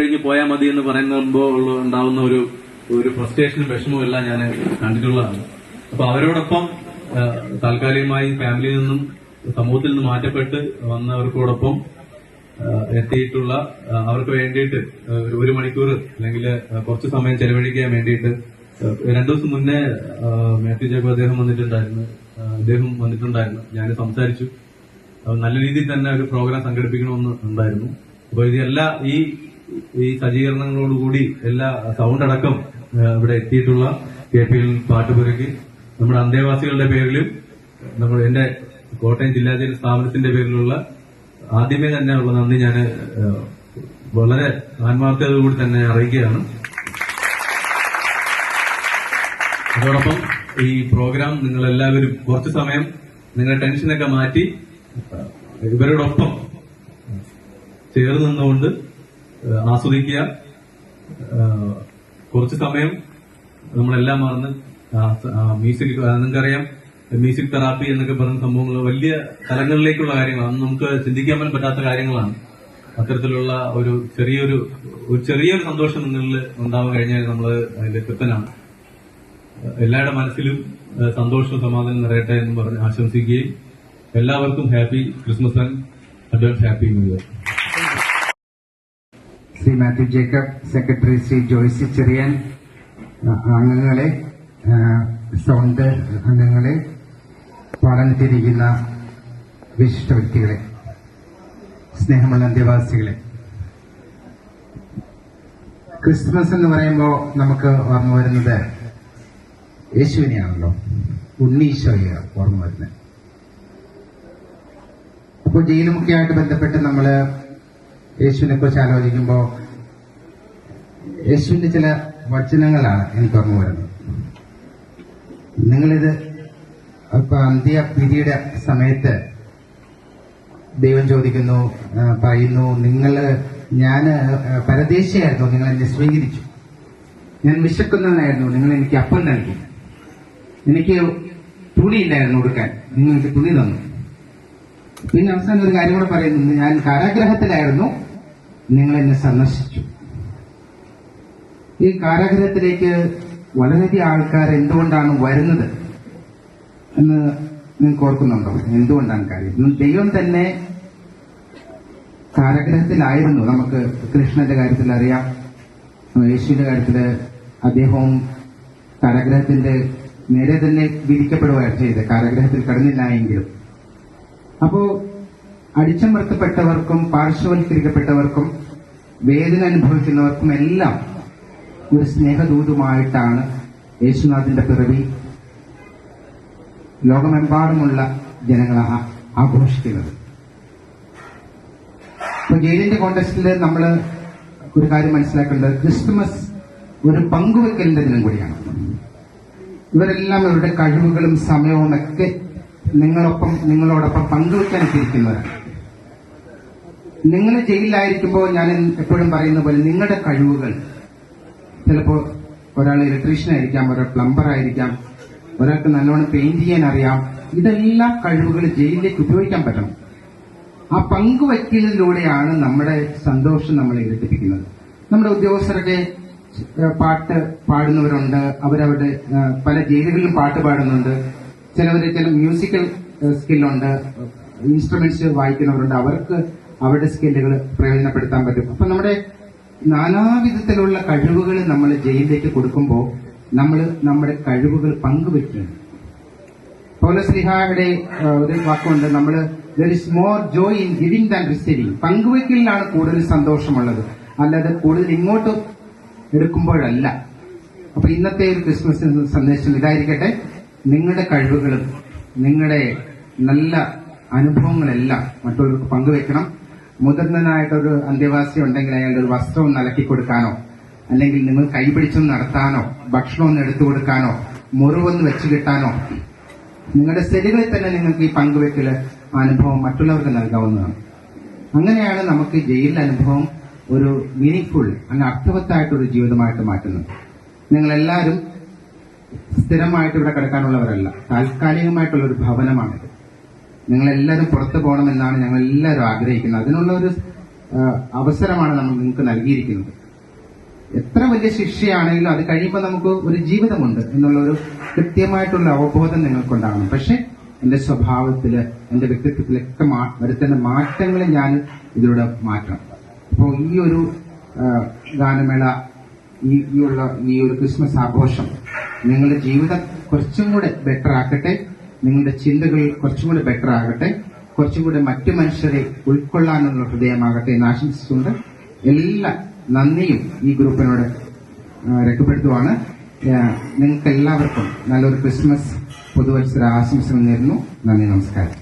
കഴിഞ്ഞ് പോയാൽ മതി എന്ന് പറയുമ്പോൾ ഉണ്ടാവുന്ന ഒരു ഒരു ഫ്രസ്ട്രേഷനും വിഷമവും എല്ലാം ഞാൻ കണ്ടിട്ടുള്ളതാണ്. അപ്പൊ അവരോടൊപ്പം താൽക്കാലികമായി ഫാമിലിയിൽ നിന്നും സമൂഹത്തിൽ നിന്ന് മാറ്റപ്പെട്ട് വന്നവർക്കോടൊപ്പം എത്തിയിട്ടുള്ള അവർക്ക് വേണ്ടിയിട്ട് ഒരു- മണിക്കൂർ അല്ലെങ്കിൽ കുറച്ച് സമയം ചെലവഴിക്കാൻ വേണ്ടിയിട്ട് രണ്ടു ദിവസം മുന്നേ മാത്യു ജേക്കബ് അദ്ദേഹം വന്നിട്ടുണ്ടായിരുന്നു. അദ്ദേഹം വന്നിട്ടുണ്ടായിരുന്നു. ഞാൻ സംസാരിച്ചു. നല്ല രീതിയിൽ തന്നെ ഒരു പ്രോഗ്രാം സംഘടിപ്പിക്കണമെന്ന് ഉണ്ടായിരുന്നു. അപ്പൊ ഇതെല്ലാം ഈ ഈ സജ്ജീകരണങ്ങളോടുകൂടി എല്ലാ സൗണ്ട് അടക്കം ഇവിടെ എത്തിയിട്ടുള്ള കെ പി എൽ പാട്ടുപുരയ്ക്ക് നമ്മുടെ അന്തേവാസികളുടെ പേരിലും നമ്മൾ എന്റെ കോട്ടയം ജില്ലാ സ്ഥാപനത്തിന്റെ പേരിലുള്ള ആദ്യമേ തന്നെ ഉള്ള നന്ദി ഞാൻ വളരെ ആത്മാർത്ഥതയോടുകൂടി തന്നെ അറിയിക്കുകയാണ്. അതോടൊപ്പം ഈ പ്രോഗ്രാം നിങ്ങൾ എല്ലാവരും കുറച്ച് സമയം നിങ്ങളുടെ ടെൻഷനൊക്കെ മാറ്റി ഇവരോടൊപ്പം ചേർന്ന് നിന്നുകൊണ്ട് ആസ്വദിക്കുക. കുറച്ച് സമയം നമ്മളെല്ലാം മറന്ന് മ്യൂസിക് നിങ്ങൾക്കറിയാം മ്യൂസിക് തെറാപ്പി എന്നൊക്കെ പറയുന്ന സംഭവങ്ങൾ വലിയ തലങ്ങളിലേക്കുള്ള കാര്യങ്ങളാണ്. നമുക്ക് ചിന്തിക്കാൻ പോലും പറ്റാത്ത കാര്യങ്ങളാണ്. അത്തരത്തിലുള്ള ഒരു ചെറിയൊരു ഒരു ചെറിയൊരു സന്തോഷം നിങ്ങളിൽ ഉണ്ടാവാൻ കഴിഞ്ഞാൽ നമ്മൾ അതിന്റെ കൃത്യനാണ് എല്ലാവരുടെ മനസ്സിലും സന്തോഷം സമാധാനം നിറയട്ടെ എന്ന് പറഞ്ഞ് ആശംസിക്കുകയും എല്ലാവർക്കും happy Christmas and advance happy new year. Shri Mathew Jacob secretary Shri Joicy Cherian അംഗങ്ങളെ സൗണ്ട് അംഗങ്ങളെ പാടനെത്തിയിരിക്കുന്ന വിശിഷ്ട വ്യക്തികളെ സ്നേഹമുള്ള അന്ത്യവാസികളെ. ക്രിസ്മസ് എന്ന് പറയുമ്പോൾ നമുക്ക് ഓർമ്മ വരുന്നത് യേശുവിനെയാണല്ലോ. ഉണ്ണീശോയെ ഓർമ്മ വരുന്നത്. അപ്പോൾ ജയിലുമൊക്കെയായിട്ട് ബന്ധപ്പെട്ട് നമ്മൾ യേശുവിനെ കുറിച്ച് ആലോചിക്കുമ്പോൾ യേശുവിന്റെ ചില വചനങ്ങളാണ് എനിക്ക് ഓർമ്മ വരുന്നത്. നിങ്ങളിത് ഇപ്പൊ അന്ത്യ പിരിയുടെ ദൈവം ചോദിക്കുന്നു പറയുന്നു നിങ്ങൾ ഞാൻ പരദേശിയായിരുന്നു നിങ്ങൾ എന്നെ സ്വീകരിച്ചു. ഞാൻ വിശക്കുന്നവനായിരുന്നു നിങ്ങൾ എനിക്ക് അപ്പം നൽകി. എനിക്ക് തുണിയില്ലായിരുന്നു കൊടുക്കാൻ. നിങ്ങൾ എനിക്ക് തുണി തന്നു. പിന്നെ അവസാനം ഒരു കാര്യം കൂടെ പറയുന്നു ഞാൻ കാരാഗ്രഹത്തിലായിരുന്നു നിങ്ങൾ എന്നെ സന്ദർശിച്ചു. ഈ കാരാഗ്രഹത്തിലേക്ക് വളരെയധികം ആൾക്കാർ എന്തുകൊണ്ടാണ് വരുന്നത് എന്ന് നിങ്ങൾക്ക് ഓർക്കുന്നുണ്ടോ? എന്തുകൊണ്ടാണ് കാര്യം? ദൈവം തന്നെ കാരാഗ്രഹത്തിലായിരുന്നു. നമുക്ക് കൃഷ്ണന്റെ കാര്യത്തിൽ അറിയാം യേശുവിന്റെ കാര്യത്തിൽ അദ്ദേഹവും കാരാഗ്രഹത്തിന്റെ നേരെ തന്നെ വിധിക്കപ്പെടുകയാണ് ചെയ്തത്. കാരാഗ്രഹത്തിൽ കടന്നില്ല എങ്കിലും. അപ്പോ അടിച്ചമർത്തപ്പെട്ടവർക്കും പാർശ്വവൽക്കരിക്കപ്പെട്ടവർക്കും വേദന അനുഭവിക്കുന്നവർക്കും എല്ലാം ഒരു സ്നേഹദൂതുമായിട്ടാണ് യേശുനാഥിന്റെ പിറവി. ലോകമെമ്പാടുമുള്ള ജനങ്ങൾ ആഘോഷിക്കുന്നത്. ഇപ്പൊ ജയിലിന്റെ കോണ്ടസ്റ്റിൽ നമ്മൾ ഒരു കാര്യം മനസ്സിലാക്കേണ്ടത്. ക്രിസ്തുമസ് ഒരു പങ്കുവെക്കലിന്റെ ദിനം കൂടിയാണ്. ഇവരെല്ലാം ഇവരുടെ കഴിവുകളും സമയവും ഒക്കെ നിങ്ങളൊപ്പം നിങ്ങളോടൊപ്പം പങ്കുവെക്കാൻ എത്തിയിരിക്കുന്നവരാണ് നിങ്ങൾ ജയിലിലായിരിക്കുമ്പോൾ ഞാൻ എപ്പോഴും പറയുന്ന പോലെ നിങ്ങളുടെ കഴിവുകൾ ചിലപ്പോൾ ഒരാൾ ഇലക്ട്രീഷ്യൻ ആയിരിക്കാം ഒരാൾ പ്ലംബർ ആയിരിക്കാം ഒരാൾക്ക് നല്ലോണം പെയിന്റ് ചെയ്യാൻ അറിയാം. ഇതെല്ലാം കഴിവുകൾ ജയിലിലേക്ക് ഉപയോഗിക്കാൻ പറ്റണം. ആ പങ്കുവയ്ക്കലിലൂടെയാണ് നമ്മുടെ സന്തോഷം നമ്മളെ ഇരട്ടിപ്പിക്കുന്നത്. നമ്മുടെ ഉദ്യോഗസ്ഥരൊക്കെ പാട്ട് പാടുന്നവരുണ്ട്. അവരവരുടെ പല ജയിലുകളിലും പാട്ട് പാടുന്നുണ്ട്. ചിലവര് ചില മ്യൂസിക്കൽ സ്കില്ലുണ്ട് ഇൻസ്ട്രുമെന്റ്സ് വായിക്കുന്നവരുണ്ട്. അവർക്ക് അവരുടെ സ്കില്ലുകൾ പ്രയോജനപ്പെടുത്താൻ പറ്റും. അപ്പൊ നമ്മുടെ നാനാവിധത്തിലുള്ള കഴിവുകൾ നമ്മൾ ജയിലിലേക്ക് കൊടുക്കുമ്പോൾ നമ്മൾ നമ്മുടെ കഴിവുകൾ പങ്കുവെക്കുകയാണ് പൗലശ്രീഹായുടെ ഒരു വാക്കുണ്ട്. നമ്മൾ there is more joy in giving than receiving പങ്കുവെക്കലിലാണ് കൂടുതൽ സന്തോഷമുള്ളത്. അല്ലാതെ കൂടുതൽ ഇങ്ങോട്ട് എടുക്കുമ്പോഴല്ല. അപ്പൊ ഇന്നത്തെ ഒരു ക്രിസ്മസ് സന്ദേശം ഇതായിരിക്കട്ടെ. നിങ്ങളുടെ കഴിവുകളും നിങ്ങളുടെ നല്ല അനുഭവങ്ങളെല്ലാം മറ്റുള്ളവർക്ക് പങ്കുവെക്കണം മുതിർന്നനായിട്ടൊരു അന്തേവാസി ഉണ്ടെങ്കിൽ അയാളുടെ ഒരു വസ്ത്രം ഒന്ന് അലക്കി കൊടുക്കാനോ അല്ലെങ്കിൽ നിങ്ങൾ കൈപിടിച്ചൊന്ന് നടത്താനോ ഭക്ഷണം ഒന്ന് എടുത്തു കൊടുക്കാനോ മുറിവൊന്ന് വെച്ച് കിട്ടാനോ നിങ്ങളുടെ സെല്ലുകളിൽ തന്നെ നിങ്ങൾക്ക് ഈ പങ്കുവെക്കൽ അനുഭവം മറ്റുള്ളവർക്ക് നൽകാവുന്നതാണ്. അങ്ങനെയാണ് നമുക്ക് ജയിൽ അനുഭവം ഒരു മീനിങ് അങ്ങനെ അർത്ഥവത്തായിട്ടൊരു ജീവിതമായിട്ട് മാറ്റുന്നത്. നിങ്ങളെല്ലാവരും സ്ഥിരമായിട്ട് ഇവിടെ കിടക്കാനുള്ളവരല്ല താൽക്കാലികമായിട്ടുള്ള ഒരു ഭവനമാണിത്. നിങ്ങളെല്ലാവരും പുറത്തു പോകണമെന്നാണ് ഞങ്ങൾ എല്ലാവരും ആഗ്രഹിക്കുന്നത്. അതിനുള്ള ഒരു അവസരമാണ് നമ്മൾ നിങ്ങൾക്ക് നൽകിയിരിക്കുന്നത്. എത്ര വലിയ ശിക്ഷയാണെങ്കിലും അത് കഴിയുമ്പോൾ നമുക്ക് ഒരു ജീവിതമുണ്ട് എന്നുള്ള ഒരു കൃത്യമായിട്ടുള്ള അവബോധം നിങ്ങൾക്കുണ്ടാകണം പക്ഷെ എന്റെ സ്വഭാവത്തിൽ എന്റെ വ്യക്തിത്വത്തിലൊക്കെ വരുത്തേണ്ട മാറ്റങ്ങൾ ഞാൻ ഇതിലൂടെ മാറ്റണം. അപ്പോൾ ഈ ഒരു ഗാനമേള ഈ ഉള്ള ഈ ഒരു ക്രിസ്മസ് ആഘോഷം നിങ്ങളുടെ ജീവിതം കുറച്ചും കൂടെ ബെറ്റർ ആക്കട്ടെ. നിങ്ങളുടെ ചിന്തകൾ കുറച്ചും കൂടെ ബെറ്റർ ആകട്ടെ. കുറച്ചും കൂടെ മറ്റു മനുഷ്യരെ ഉൾക്കൊള്ളാനുള്ള ഹൃദയമാകട്ടെ എന്ന് ആശംസിച്ചുകൊണ്ട് എല്ലാ നന്ദിയും ഈ ഗ്രൂപ്പിനോട് രേഖപ്പെടുത്തുവാണ്. നിങ്ങൾക്ക് എല്ലാവർക്കും നല്ലൊരു ക്രിസ്മസ് പുതുവത്സര ആശംസകൾ നേരുന്നു. നന്ദി നമസ്കാരം.